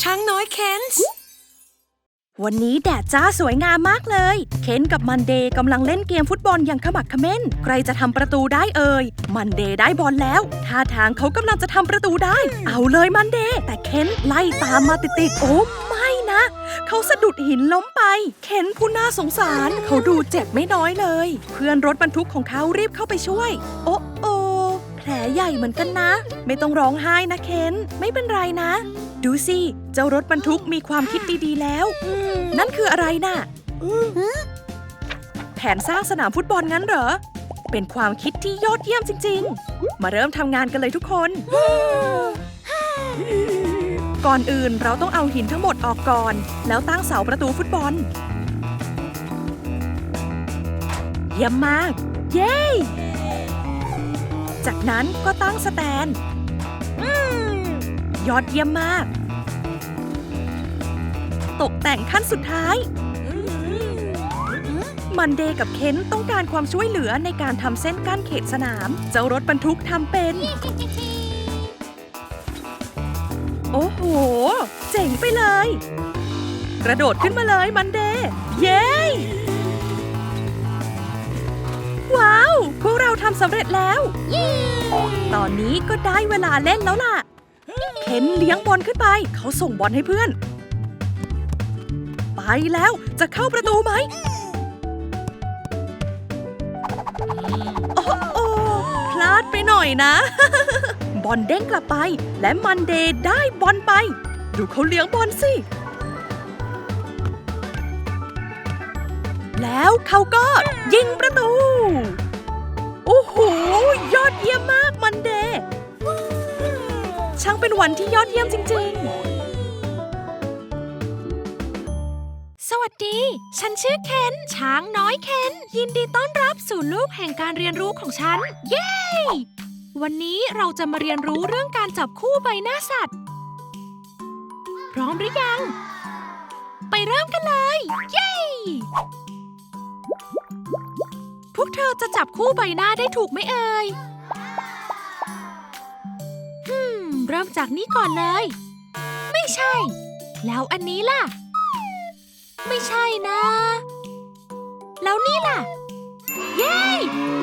ช้างน้อยเคนส์วันนี้แดดจ้าสวยงามมากเลย เคนกับมันเดย์กำลังเล่นเกมฟุตบอลอย่างขมักขม้น ใครจะทำประตูได้เอ่ย มันเดย์ได้บอลแล้ว ท่าทางเขากำลังจะทำประตูได้ เอาเลยมันเดย์แต่เคนไล่ตามมาติดๆ โอ้ไม่นะ เขาสะดุดหินล้มไป เคนผู้น่าสงสาร เขาดูเจ็บไม่น้อยเลย เพื่อนรถบรรทุกของเขารีบเข้าไปช่วย โอ้โอ แผลใหญ่เหมือนกันนะ ไม่ต้องร้องไห้นะเคนไม่เป็นไรนะ ดูสิ เจ้ารถบรรทุกมีความคิดดีๆแล้ว นั่นคืออะไรน่ะ แผนสร้างสนามฟุตบอลงั้นเหรอ เป็นความคิดที่ยอดเยี่ยมจริง ๆ มาเริ่มทำงานกันเลยทุกคน ก่อนอื่นเราต้องเอาหินทั้งหมดออกก่อน แล้วตั้งเสาประตูฟุตบอล เยี่ยมมาก เย้ จากนั้นก็ตั้งสแตนยอดเยี่ยมมาก ตกแต่งขั้นสุดท้าย มันเดย์กับเคนต้องการความช่วยเหลือในการทำเส้นกั้นเขตสนาม เจ้ารถบรรทุกทำเป็น โอ้โห เจ๋งไปเลย กระโดดขึ้นมาเลยมันเดย์เย้ ว้าว พวกเราทำสำเร็จแล้ว ตอนนี้ก็ได้เวลาเล่นแล้วล่ะ เข็นเลี้ยงบอลขึ้นไป เขาส่งบอลให้เพื่อน ไปแล้วจะเข้าประตูไหมโอ้โอ้พลาดไปหน่อยนะ บอลเด้งกลับไป และมันเดย์ได้บอลไป ดูเขาเลี้ยงบอลสิ แล้วเขาก็ยิงประตู โอ้โห ยอดเยี่ยมมากมันเดย์ช่างเป็นวันที่ยอดเยี่ยมจริง ๆ สวัสดี ฉันชื่อเคนช้างน้อยเคนยินดีต้อนรับสู่ลูกแห่งการเรียนรู้ของฉัน เย้ วันนี้เราจะมาเรียนรู้เรื่องการจับคู่ใบหน้าสัตว์ พร้อมหรือยัง ไปเริ่มกันเลย เย้ พวกเธอจะจับคู่ใบหน้าได้ถูกไหมเอ่ยฮึมเริ่มจากนี้ก่อนเลย ไม่ใช่ แล้วอันนี้ล่ะ ไม่ใช่นะ แล้วนี่ล่ะ เย้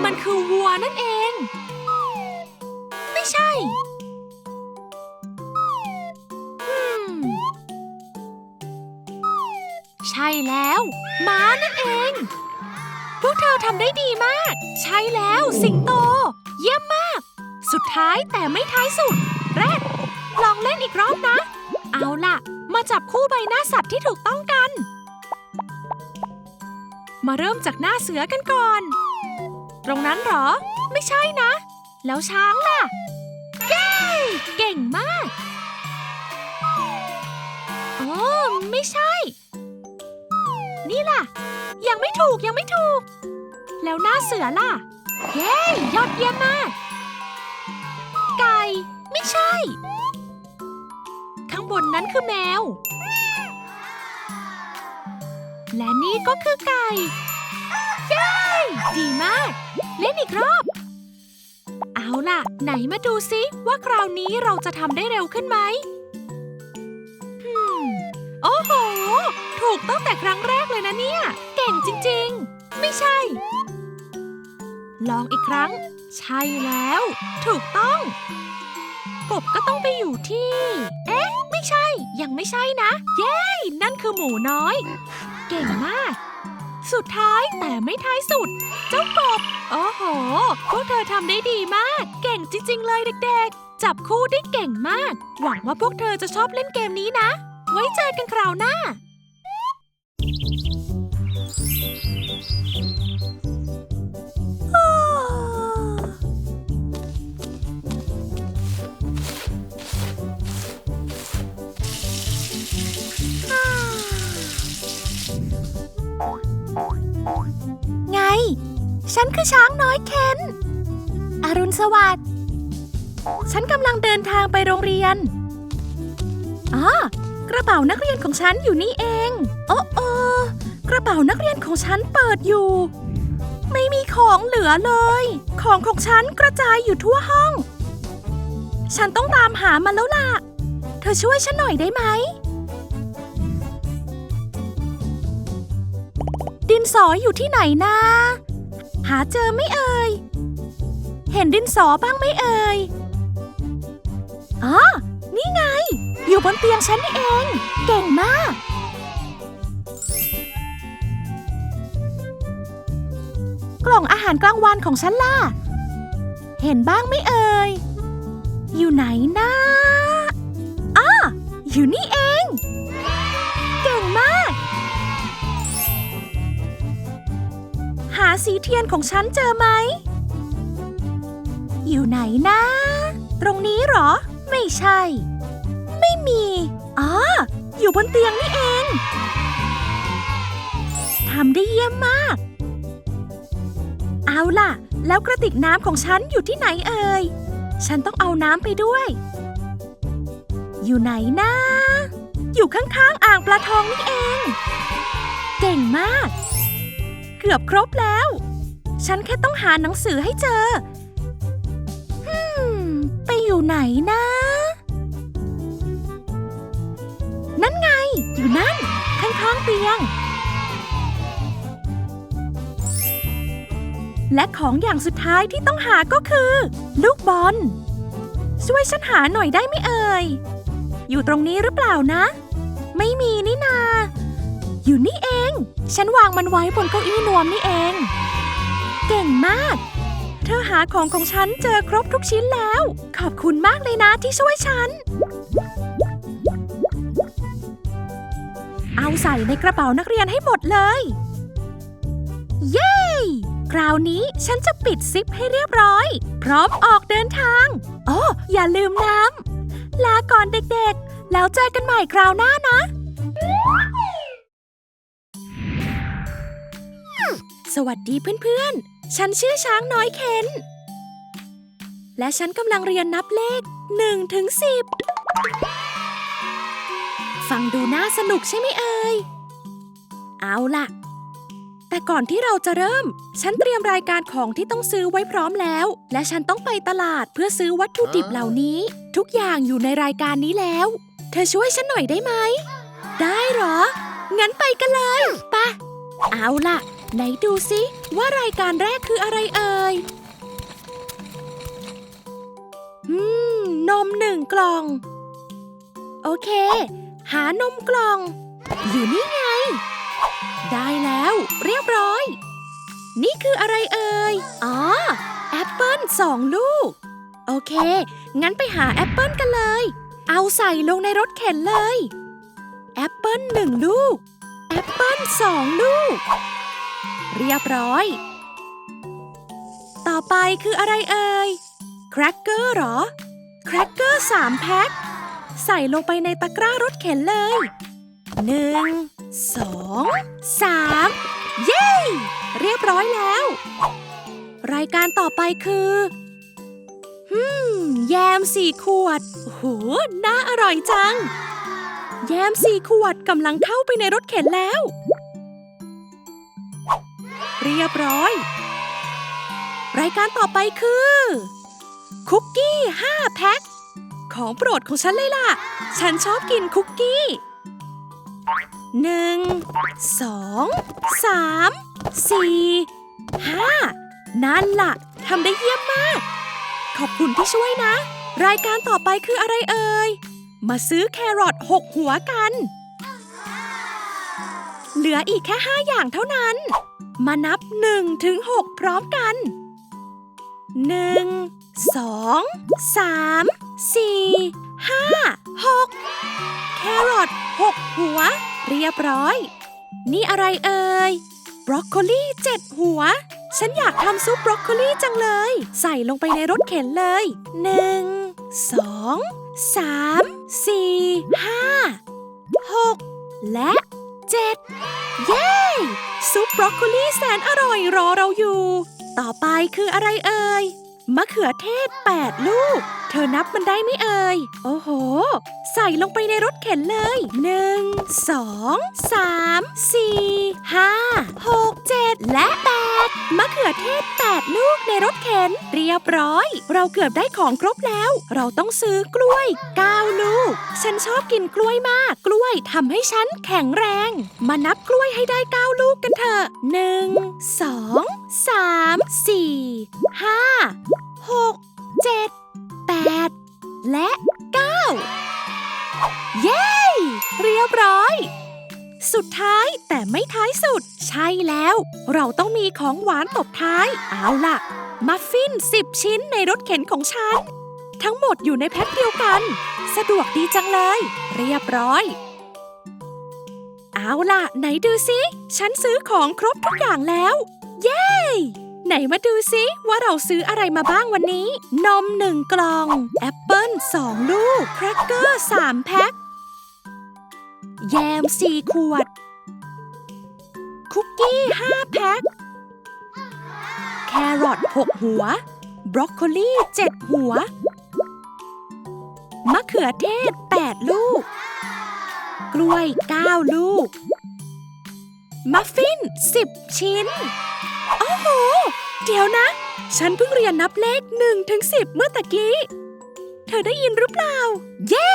มันคือวัวนั่นเอง ไม่ใช่อืมใช่แล้ว ม้านั่น เธอทำได้ดีมาก ใช่แล้วสิงโต เยี่ยมมาก สุดท้ายแต่ไม่ท้ายสุด แรดลองเล่นอีกรอบนะ เอาล่ะ มาจับคู่ใบหน้าสัตว์ที่ถูกต้องกัน มาเริ่มจากหน้าเสือกันก่อน ตรงนั้นหรอ ไม่ใช่นะ แล้วช้างล่ะ เย้ เก่งมากอ๋อไม่ใช่ ล่ะ ยังไม่ถูกยังไม่ถูก แล้วหน้าเสือล่ะ เย้ยอดเยี่ยมมาก ไก่ ไม่ใช่ ข้างบนนั้นคือแมว และนี่ก็คือไก่ เย้ ดีมาก เล่นอีกรอบ เอาล่ะ ไหนมาดูซิว่าคราวนี้เราจะทำได้เร็วขึ้นไหม ถูกตั้งแต่ครั้งแรกเลยนะเนี่ย เก่งจริงๆ ไม่ใช่ ลองอีกครั้ง ใช่แล้ว ถูกต้อง กบก็ต้องไปอยู่ที่ เอ๊ะ ไม่ใช่ ยังไม่ใช่นะ เย้ นั่นคือหมูน้อย เก่งมาก สุดท้ายแต่ไม่ท้ายสุด เจ้ากบ โอ้โห พวกเธอทำได้ดีมาก เก่งจริง ๆ เลยเด็กๆ จับคู่ได้เก่งมาก หวังว่าพวกเธอจะชอบเล่นเกมนี้นะ ไว้เจอกันคราวหน้า ไง ฉันคือช้างน้อยเคนอรุณสวัสดิ์ ฉันกำลังเดินทางไปโรงเรียน อ๋อ กระเป๋านักเรียนของฉันอยู่นี่เอง โอ้โอก ระเป๋านักเรียนของฉันเปิดอยู่ ไม่มีของเหลือเลย ของของฉันกระจายอยู่ทั่วห้อง ฉันต้องตามหามันแล้วล่ะ เธอช่วยฉันหน่อยได้ไหม ดินสออยู่ที่ไหนนะ หาเจอไม่เอ่ย เห็นดินสอบ้างไหมเอ่ยอ๋อนี่ไง อยู่บนเตียงฉันนี่เอง เก่งมาก กล่องอาหารกลางวันของฉันล่ะ เห็นบ้างไหมเอ่ย อยู่ไหนนะอ้าอยู่นี่เอง เก่งมาก หาสีเทียนของฉันเจอไหม อยู่ไหนนะ ตรงนี้หรอ ไม่ใช่ ไม่มีอ๋ออยู่บนเตียงนี่เองทำได้เยี่ยมมาก เอาล่ะ แล้วกระติกน้ำของฉันอยู่ที่ไหนเอ่ย ฉันต้องเอาน้ำไปด้วย อยู่ไหนนะ อยู่ข้างๆอ่างปลาทองนี่เอง เก่งมาก เกือบครบแล้ว ฉันแค่ต้องหาหนังสือให้เจอฮึมไปอยู่ไหนนะ นั่นไง อยู่นั่น ข้างๆเตียง และของอย่างสุดท้ายที่ต้องหาก็คือ ลูกบอล ช่วยฉันหาหน่อยได้ไหมเอ่ย อยู่ตรงนี้หรือเปล่านะ ไม่มีนี่นา อยู่นี่เอง ฉันวางมันไว้บนเก้าอี้นวมนี่เอง เก่งมาก เธอหาของของฉันเจอครบทุกชิ้นแล้ว ขอบคุณมากเลยนะที่ช่วยฉัน เอาใส่ในกระเป๋านักเรียนให้หมดเลย เย้ คราวนี้ฉันจะปิดซิปให้เรียบร้อย พร้อมออกเดินทางอ๋ออย่าลืมน้ำ ลาก่อนเด็กๆ แล้วเจอกันใหม่คราวหน้านะ สวัสดีเพื่อนๆ ฉันชื่อช้างน้อยเคนและฉันกำลังเรียนนับเลข1ถึง10 ฟังดูน่าสนุกใช่ไหมเอ่ย เอาล่ะ แต่ก่อนที่เราจะเริ่ม ฉันเตรียมรายการของที่ต้องซื้อไว้พร้อมแล้ว และฉันต้องไปตลาดเพื่อซื้อวัตถุดิบเหล่านี้ ทุกอย่างอยู่ในรายการนี้แล้ว เธอช่วยฉันหน่อยได้ไหม ได้หรอ งั้นไปกันเลยปะเอาล่ะ ไหนดูซิว่ารายการแรกคืออะไรเอ่ยอืม นมหนึ่งกล่อง โอเค หานมกล่อง อยู่นี่ไง ได้แล้ว เรียบร้อย นี่คืออะไรเอ่ย อ๋อ แอปเปิลสองลูก โอเค งั้นไปหาแอปเปิลกันเลย เอาใส่ลงในรถเข็นเลย แอปเปิลหนึ่งลูก แอปเปิลสองลูก เรียบร้อย ต่อไปคืออะไรเอ่ย แครกเกอร์เหรอ แครกเกอร์สามแพ็ค ใส่ลงไปในตะกร้ารถเข็นเลยหนึ่ง สองสามเย้ เรียบร้อยแล้ว รายการต่อไปคือฮึมแยมสี่ขวดโหน่าอร่อยจัง แยมสี่ขวดกำลังเข้าไปในรถเข็นแล้ว เรียบร้อย รายการต่อไปคือ คุกกี้ห้าแพ็คของโปรดของฉันเลยล่ะ ฉันชอบกินคุกกี้ หนึ่งสองสามสี่ห้านั่นล่ะทำได้เยี่ยมมาก ขอบคุณที่ช่วยนะ รายการต่อไปคืออะไรเอ่ย มาซื้อแครอทหกหัวกัน เหลืออีกแค่ห้าอย่างเท่านั้น มานับหนึ่งถึงหกพร้อมกันหนึ่งสองสามสี่ห้าหกแครอทหกหัว เรียบร้อย นี่อะไรเอ่ย บรอกโคลีเจ็ดหัว ฉันอยากทำซุปบรอกโคลีจังเลย ใส่ลงไปในรถเข็นเลยหนึ่งสองสามสี่ห้าหกและเจ็ดเย้ ซุปบรอกโคลีแสนอร่อยรอเราอยู่ ต่อไปคืออะไรเอ่ย มะเขือเทศ 8 ลูก เธอนับมันได้ไม่เอ่ย โอ้โห ใส่ลงไปในรถเข็นเลย 1 2 3 4 5 6 7 และ 8 มะเขือเทศ 8 ลูกในรถเข็น เรียบร้อย เราเกือบได้ของครบแล้ว เราต้องซื้อกล้วย 9 ลูก ฉันชอบกินกล้วยมาก กล้วยทำให้ฉันแข็งแรง มานับกล้วยให้ได้ 9 ลูกกันเถอะ 1 2 3 4 5 ของหวานตบท้าย เอาล่ะ มัฟฟิน10ชิ้นในรถเข็นของฉัน ทั้งหมดอยู่ในแพ็คเดียวกัน สะดวกดีจังเลย เรียบร้อย เอาล่ะ ไหนดูซิฉันซื้อของครบทุกอย่างแล้ว เย้ ไหนมาดูซิว่าเราซื้ออะไรมาบ้างวันนี้ นมหนึ่งกล่อง แอปเปิ้ลสองลูก แครกเกอร์สามแพ็ค แยมสี่ขวด คุกกี้ห้าแพ็ค แครอทหกหัว บรอกโคลีเจ็ดหัว มะเขือเทศแปดลูก กล้วยเก้าลูก มัฟฟินสิบชิ้น โอ้โห เดี๋ยวนะ ฉันเพิ่งเรียนนับเลข1ถึง10 เมื่อตะกี้ เธอได้ยินหรือเปล่า เย้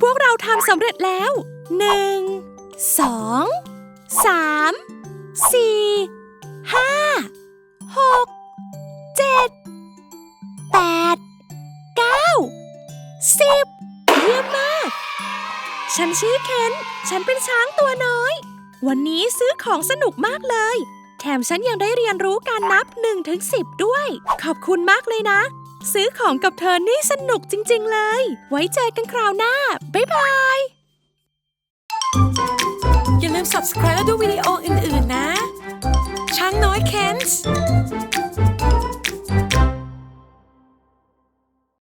พวกเราทำสำเร็จแล้ว 1 2 3 4 5 6 7 8 9 10เก้าสิบเยมมาก ฉันชื่อเคน ฉันเป็นช้างตัวน้อย วันนี้ซื้อของสนุกมากเลย แถมฉันยังได้เรียนรู้การนับ1ถึง10ด้วย ขอบคุณมากเลยนะ ซื้อของกับเธอนี่สนุกจริง ๆ เลย ไว้เจอกันคราวหน้า บ๊ายบาย อย่าลืม subscribe และดูวิดีโออื่น ๆ นะ ช้างน้อยเคนส์